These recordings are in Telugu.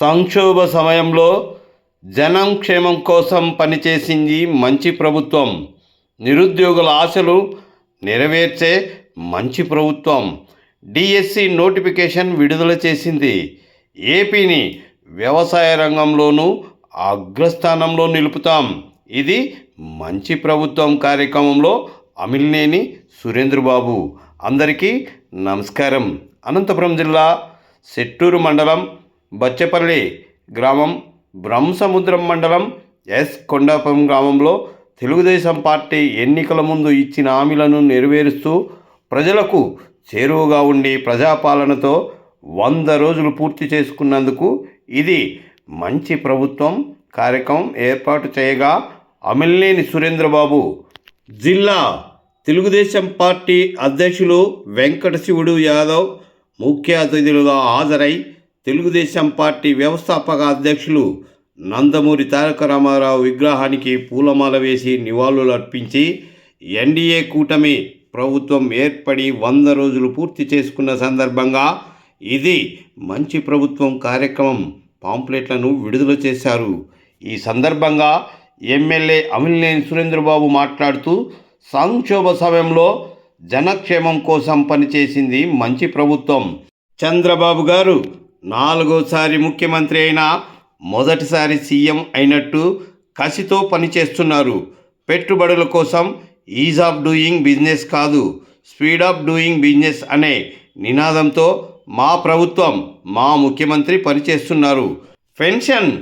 సంక్షోభ సమయంలో జనం క్షేమం కోసం పనిచేసింది మంచి ప్రభుత్వం. నిరుద్యోగుల ఆశలు నెరవేర్చే మంచి ప్రభుత్వం. డిఎస్సి నోటిఫికేషన్ విడుదల చేసింది. ఏపీని వ్యవసాయ రంగంలోనూ అగ్రస్థానంలో నిలుపుతాం. ఇది మంచి ప్రభుత్వం కార్యక్రమంలో అమిలినేని సురేంద్రబాబు. అందరికీ నమస్కారం. అనంతపురం జిల్లా సెట్టూరు మండలం బచ్చెపల్లి గ్రామం బ్రహ్మసముద్రం మండలం ఎస్ కొండాపురం గ్రామంలో తెలుగుదేశం పార్టీ ఎన్నికల ముందు ఇచ్చిన హామీలను నెరవేరుస్తూ ప్రజలకు చేరువగా ఉండి ప్రజాపాలనతో వంద రోజులు పూర్తి చేసుకున్నందుకు ఇది మంచి ప్రభుత్వం కార్యక్రమం ఏర్పాటు చేయగా అమిలినేని సురేంద్రబాబు. జిల్లా తెలుగుదేశం పార్టీ అధ్యక్షులు వెంకట శివుడు యాదవ్ ముఖ్య అతిథులుగా హాజరై తెలుగుదేశం పార్టీ వ్యవస్థాపక అధ్యక్షులు నందమూరి తారక రామారావు విగ్రహానికి పూలమాల వేసి నివాళులు అర్పించి ఎన్డీఏ కూటమి ప్రభుత్వం ఏర్పడి వంద రోజులు పూర్తి చేసుకున్న సందర్భంగా ఇది మంచి ప్రభుత్వం కార్యక్రమం పాంప్లెట్లను విడుదల చేశారు. ఈ సందర్భంగా ఎమ్మెల్యే అమిలినేని సురేంద్రబాబు మాట్లాడుతూ సంక్షోభ సమయంలో జనక్షేమం కోసం పనిచేసింది మంచి ప్రభుత్వం. చంద్రబాబు గారు నాలుగోసారి ముఖ్యమంత్రి అయినా మొదటిసారి సీఎం అయినట్టు కసితో పనిచేస్తున్నారు. పెట్టుబడుల కోసం ఈజ్ ఆఫ్ డూయింగ్ బిజినెస్ కాదు స్పీడ్ ఆఫ్ డూయింగ్ బిజినెస్ అనే నినాదంతో మా ప్రభుత్వం మా ముఖ్యమంత్రి పనిచేస్తున్నారు. పెన్షన్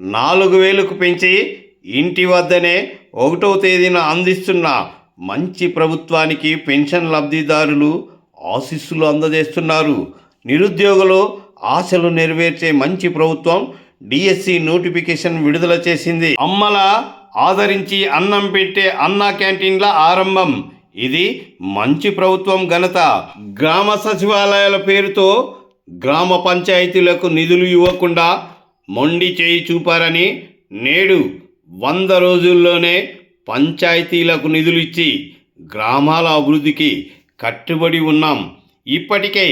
నాలుగు వేలకు పెంచి ఇంటి వద్దనే ఒకటో తేదీన అందిస్తున్న మంచి ప్రభుత్వానికి పెన్షన్ లబ్ధిదారులు ఆశీస్సులు అందజేస్తున్నారు. నిరుద్యోగులు ఆశలు నెరవేర్చే మంచి ప్రభుత్వం డిఎస్సి నోటిఫికేషన్ విడుదల చేసింది. అమ్మల ఆదరించి అన్నం పెట్టే అన్న క్యాంటీన్ల ఆరంభం. ఇది మంచి ప్రభుత్వం ఘనత. గ్రామ సచివాలయాల పేరుతో గ్రామ పంచాయతీలకు నిధులు ఇవ్వకుండా మొండి చేయి చూపారని నేడు వంద రోజుల్లోనే పంచాయతీలకు నిధులు ఇచ్చి గ్రామాల అభివృద్ధికి కట్టుబడి ఉన్నాం. ఇప్పటికే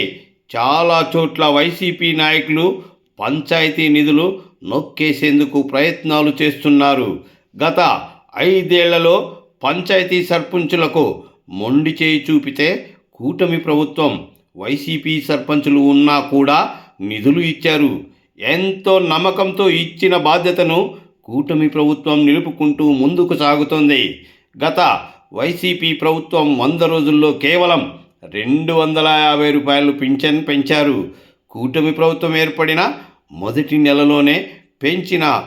చాలా చోట్ల వైసీపీ నాయకులు పంచాయతీ నిధులు నొక్కేసేందుకు ప్రయత్నాలు చేస్తున్నారు. గత ఐదేళ్ళలో పంచాయతీ సర్పంచులకు మొండి చేయి చూపితే కూటమి ప్రభుత్వం వైసీపీ సర్పంచులు ఉన్నా కూడా నిధులు ఇచ్చారు. ఎంతో నమ్మకంతో ఇచ్చిన బాధ్యతను కూటమి ప్రభుత్వం నిలుపుకుంటూ ముందుకు సాగుతోంది. గత వైసీపీ ప్రభుత్వం వంద రోజుల్లో కేవలం రెండు వందల యాభై రూపాయలు పింఛన్ పెంచారు. కూటమి ప్రభుత్వం ఏర్పడిన మొదటి నెలలోనే పెంచిన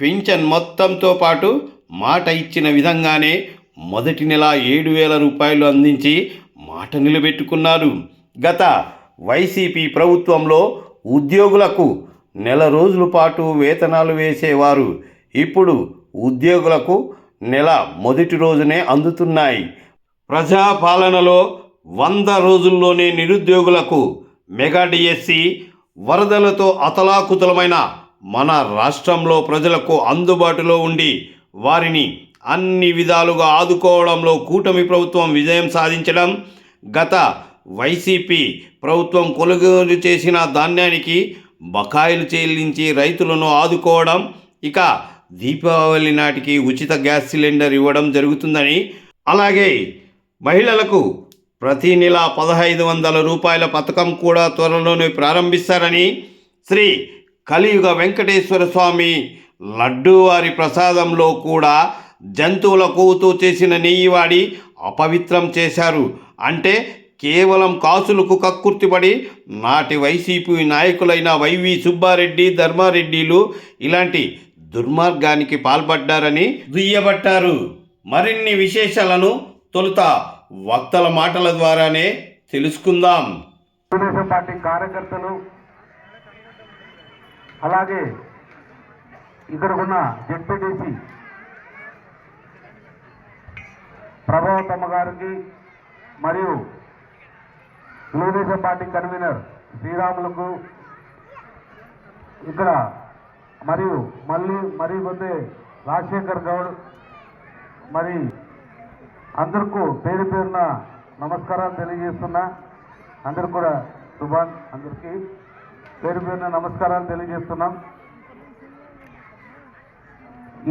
పింఛన్ మొత్తంతో పాటు మాట ఇచ్చిన విధంగానే మొదటి నెల ఏడు వేల రూపాయలు అందించి మాట నిలబెట్టుకున్నారు. గత వైసీపీ ప్రభుత్వంలో ఉద్యోగులకు నెల రోజుల పాటు వేతనాలు వేసేవారు. ఇప్పుడు ఉద్యోగులకు నెల మొదటి రోజునే అందుతున్నాయి. ప్రజాపాలనలో వంద రోజుల్లోనే నిరుద్యోగులకు మెగా డిఎస్సి వరదలతో అతలాకుతలమైన మన రాష్ట్రంలో ప్రజలకు అందుబాటులో ఉండి వారిని అన్ని విధాలుగా ఆదుకోవడంలో కూటమి ప్రభుత్వం విజయం సాధించడం గత వైసీపీ ప్రభుత్వం కొనుగోలు చేసిన ధాన్యానికి బకాయిలు చెల్లించి రైతులను ఆదుకోవడం ఇక దీపావళి నాటికి ఉచిత గ్యాస్ సిలిండర్ ఇవ్వడం జరుగుతుందని అలాగే మహిళలకు ప్రతి నెల పదహైదు వందల రూపాయల పథకం కూడా త్వరలోనే ప్రారంభిస్తారని శ్రీ కలియుగ వెంకటేశ్వర స్వామి లడ్డూవారి ప్రసాదంలో కూడా జంతువుల కొవ్వుతో చేసిన నెయ్యి వాడి అపవిత్రం చేశారు. అంటే కేవలం కాసులకు కక్కుర్తిపడి నాటి వైసీపీ నాయకులైన వైవి సుబ్బారెడ్డి ధర్మారెడ్డిలు ఇలాంటి దుర్మార్గానికి పాల్పడ్డారని దుయ్యబట్టారు. మరిన్ని విశేషాలను తొలుత వక్తల మాటల ద్వారానే తెలుసుకుందాం. తెలుగుదేశం పార్టీ కార్యకర్తలు అలాగే ఇక్కడ ఉన్న జెడ్పీటీసీ ప్రభావతమ్మ గారికి మరియు తెలుగుదేశం పార్టీ కన్వీనర్ శ్రీరాములకు ఇక్కడ మరియు మళ్ళీ మరి పొందే రాజశేఖర్ గౌడ్ మరి అందరికీ పేరు పేరున నమస్కారాలు తెలియజేస్తున్నా. అందరు కూడా సుభాన్ అందరికీ పేరు పేరున నమస్కారాలు తెలియజేస్తున్నాం.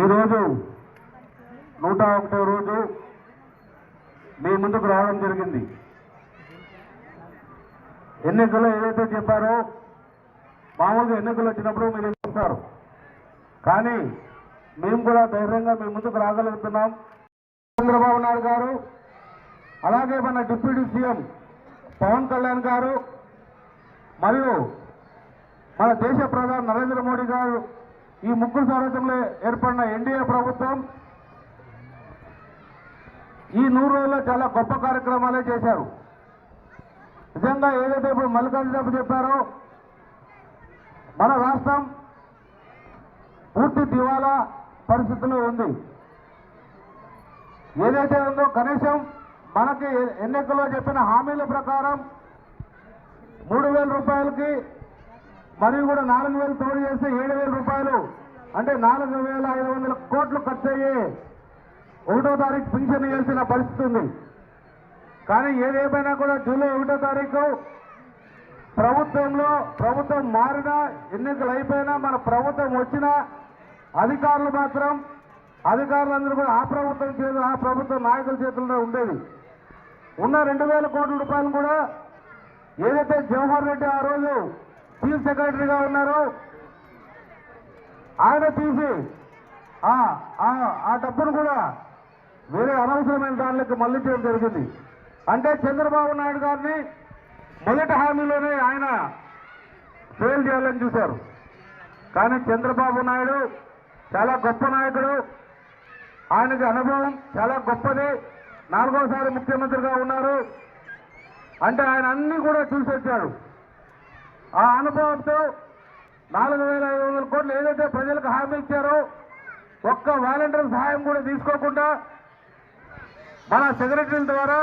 ఈరోజు నూట ఒకటో రోజు మీ ముందుకు రావడం జరిగింది. ఎన్నికల్లో ఏదైతే చెప్పారో మామూలుగా ఎన్నికలు వచ్చినప్పుడు మీరు చూస్తారు. కానీ మేము కూడా ధైర్యంగా మీ ముందుకు రాగలుగుతున్నాం. చంద్రబాబు నాయుడు గారు అలాగే మన డిప్యూటీ సీఎం పవన్ కళ్యాణ్ గారు మరియు మన దేశ ప్రధాని నరేంద్ర మోడీ గారు ఈ ముగ్గురు సారథ్యంలో ఏర్పడిన ఎన్డీఏ ప్రభుత్వం ఈ నూరు రోజుల్లో చాలా గొప్ప కార్యక్రమాలే చేశారు. నిజంగా ఏదైతే ఇప్పుడు మల్లికార్జునరావు చెప్పారో మన రాష్ట్రం పూర్తి దివాలా పరిస్థితిలో ఉంది. ఏదైతే ఉందో కనీసం మనకి ఎన్నికల్లో చెప్పిన హామీల ప్రకారం మూడు వేల రూపాయలకి మరియు కూడా నాలుగు వేలు తోడు చేస్తే ఏడు వేల రూపాయలు. అంటే నాలుగు వేల ఐదు వందల కోట్లు ఖర్చు అయ్యి ఒకటో తారీఖు పింఛన్ ఇవ్వాల్సిన పరిస్థితి ఉంది. కానీ ఏదేమైనా కూడా జూలై ఒకటో తారీఖు ప్రభుత్వంలో ప్రభుత్వం మారినా ఎన్నికలు అయిపోయినా మన ప్రభుత్వం వచ్చినా అధికారులు మాత్రం అధికారులందరూ కూడా ఆ ప్రభుత్వం చేతులు ఆ ప్రభుత్వ నాయకుల చేతుల్లో ఉండేది. ఉన్న రెండు వేల కోట్ల రూపాయలు కూడా ఏదైతే జవహర్ రెడ్డి ఆ రోజు చీఫ్ సెక్రటరీగా ఉన్నారో ఆయన తీసి ఆ డబ్బును కూడా వేరే అనవసరమైన దానిలోకి మళ్ళించడం జరిగింది. అంటే చంద్రబాబు నాయుడు గారిని మొదటి హామీలోనే ఆయన ఫెయిల్ చేయాలని చూశారు. కానీ చంద్రబాబు నాయుడు చాలా గొప్ప నాయకుడు. ఆయనకి అనుభవం చాలా గొప్పది. నాలుగోసారి ముఖ్యమంత్రిగా ఉన్నారు. అంటే ఆయన అన్ని కూడా చూసి వచ్చాడు ఆ అనుభవంతో నాలుగు వేల ఐదు వందల కోట్లు ఏదైతే ప్రజలకు హామీ ఇచ్చారో ఒక్క వాలంటీర్ సహాయం కూడా తీసుకోకుండా మన సెక్రటరీల ద్వారా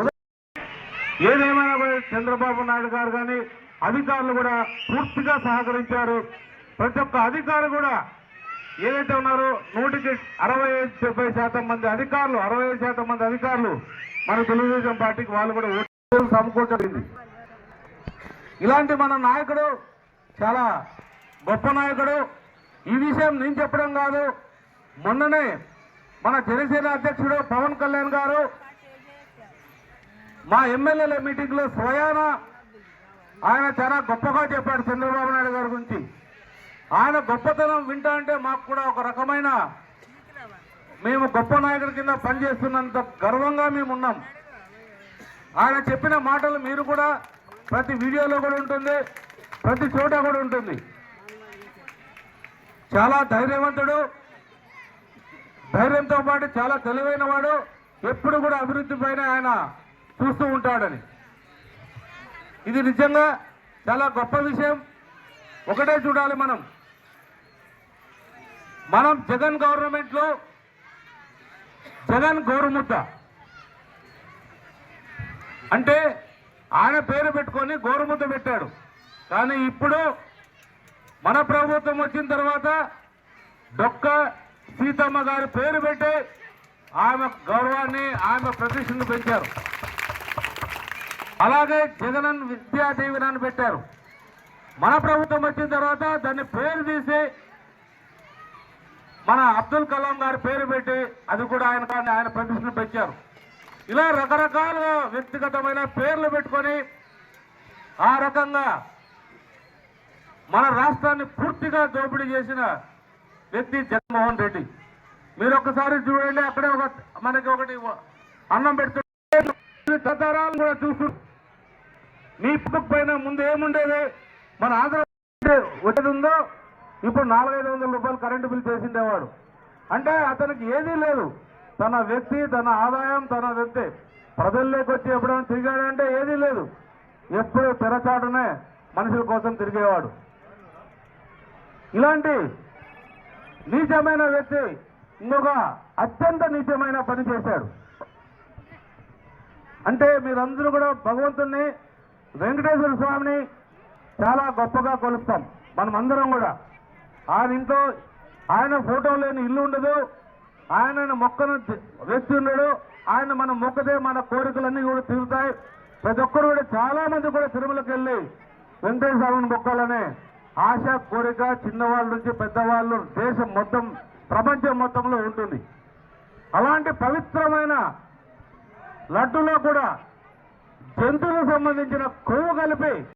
ఉదయం ఏదేమైనా చంద్రబాబు నాయుడు గారు కానీ అధికారులు కూడా పూర్తిగా సహకరించారు. ప్రతి ఒక్క అధికారి కూడా ఏదైతే ఉన్నారో నూటికి అరవై ఐదు డెబ్బై శాతం మంది అధికారులు అరవై ఐదు శాతం మంది అధికారులు మన తెలుగుదేశం పార్టీకి వాళ్ళు కూడా ఓట్లు సమకూర్చబడింది. ఇలాంటి మన నాయకుడు చాలా గొప్ప నాయకుడు ఈ విషయం నేను చెప్పడం కాదు. మొన్ననే మన జనసేన అధ్యక్షుడు పవన్ కళ్యాణ్ గారు మా ఎమ్మెల్యేల మీటింగ్లో స్వయాన ఆయన చాలా గొప్పగా చెప్పాడు చంద్రబాబు నాయుడు గారి గురించి. ఆయన గొప్పతనం వింటా అంటే మాకు కూడా ఒక రకమైన మేము గొప్ప నాయకుడి కింద పనిచేస్తున్నంత గర్వంగా మేము ఉన్నాం. ఆయన చెప్పిన మాటలు మీరు కూడా ప్రతి వీడియోలో కూడా ఉంటుంది ప్రతి చోట కూడా ఉంటుంది. చాలా ధైర్యవంతుడు ధైర్యంతో పాటు చాలా తెలివైన వాడు ఎప్పుడు కూడా అభివృద్ధి పైన ఆయన చూస్తూ ఉంటాడని. ఇది నిజంగా చాలా గొప్ప విషయం. ఒకటే చూడాలి మనం. మనం జగన్ గవర్నమెంట్లో జగన్ గోరుముద్ద. అంటే ఆయన పేరు పెట్టుకొని గోరుముద్ద పెట్టాడు. కానీ ఇప్పుడు మన ప్రభుత్వం వచ్చిన తర్వాత డొక్క సీతమ్మ గారి పేరు పెట్టి ఆమె గౌరవాన్ని ఆమె ప్రతిష్టను పెంచారు. అలాగే జగన్ విద్యా దీవెనని పెట్టారు. మన ప్రభుత్వం వచ్చిన తర్వాత దాన్ని పేరు తీసి మన అబ్దుల్ కలాం గారి పేరు పెట్టి అది కూడా ఆయన కానీ ఆయన ప్రతిష్టను పెంచారు ఇలా రకరకాలుగా వ్యక్తిగతమైన పేర్లు పెట్టుకొని ఆ రకంగా మన రాష్ట్రాన్ని పూర్తిగా దోపిడీ చేసిన వ్యక్తి జగన్మోహన్ రెడ్డి. మీరు ఒకసారి చూడండి అక్కడే ఒక మనకి ఒకటి అన్నం పెడుతుంటే తరాలు కూడా చూస్తూ మీ పుట్టుకు పైన ముందు ఏముండేది? మన ఆంధ్ర వచ్చేది ఉందో ఇప్పుడు నాలుగైదు వందల రూపాయలు కరెంటు బిల్ చేసిండేవాడు. అంటే అతనికి ఏదీ లేదు. తన వ్యక్తి తన ఆదాయం తన వ్యక్తి. ప్రజల్లోకి వచ్చి ఎప్పుడైనా తిరిగాడంటే ఏదీ లేదు. ఎప్పుడు తెరచాటునే మనుషుల కోసం తిరిగేవాడు. ఇలాంటి నీచమైన వ్యక్తి ఇంకొక అత్యంత నీచమైన పని చేశాడు. అంటే మీరందరూ కూడా భగవంతుణ్ణి వెంకటేశ్వర స్వామిని చాలా గొప్పగా కొలుస్తాం. మనమందరం కూడా. ఆయన ఇంట్లో ఆయన ఫోటో లేని ఇల్లు ఉండదు. ఆయన మొక్కను వేసి ఉండడు. ఆయన మన మొక్కదే మన కోరికలన్నీ కూడా తీరుతాయి. ప్రతి ఒక్కరు కూడా చాలా మంది కూడా తిరుమలకి వెళ్ళి వెంకటేశ్వరని మొక్కాలనే ఆశ కోరిక చిన్నవాళ్ళ నుంచి పెద్దవాళ్ళు దేశం మొత్తం ప్రపంచం మొత్తంలో ఉంటుంది. అలాంటి పవిత్రమైన లడ్డులో కూడా జంతువులకు సంబంధించిన కొవ్వు కలిపి